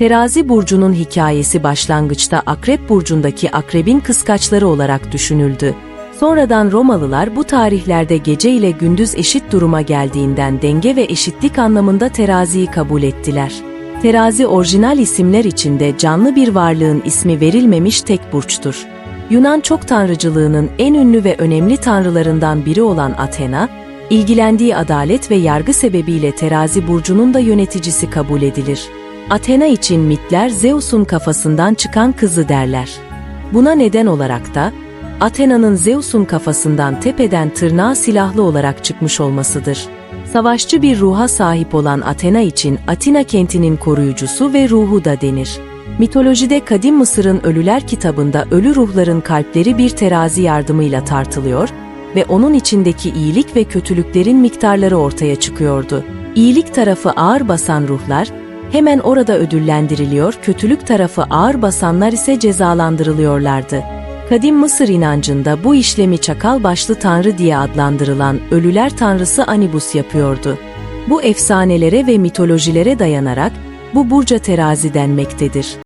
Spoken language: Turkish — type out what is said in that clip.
Terazi burcunun hikayesi başlangıçta Akrep burcundaki akrebin kıskaçları olarak düşünüldü. Sonradan Romalılar bu tarihlerde gece ile gündüz eşit duruma geldiğinden denge ve eşitlik anlamında teraziyi kabul ettiler. Terazi orijinal isimler içinde canlı bir varlığın ismi verilmemiş tek burçtur. Yunan çok tanrıcılığının en ünlü ve önemli tanrılarından biri olan Athena, ilgilendiği adalet ve yargı sebebiyle terazi burcunun da yöneticisi kabul edilir. Athena için mitler Zeus'un kafasından çıkan kızı derler. Buna neden olarak da Athena'nın Zeus'un kafasından tepeden tırnağa silahlı olarak çıkmış olmasıdır. Savaşçı bir ruha sahip olan Athena için Atina kentinin koruyucusu ve ruhu da denir. Mitolojide Kadim Mısır'ın Ölüler kitabında ölü ruhların kalpleri bir terazi yardımıyla tartılıyor ve onun içindeki iyilik ve kötülüklerin miktarları ortaya çıkıyordu. İyilik tarafı ağır basan ruhlar, hemen orada ödüllendiriliyor, kötülük tarafı ağır basanlar ise cezalandırılıyorlardı. Kadim Mısır inancında bu işlemi çakal başlı tanrı diye adlandırılan ölüler tanrısı Anubis yapıyordu. Bu efsanelere ve mitolojilere dayanarak bu burca terazi denmektedir.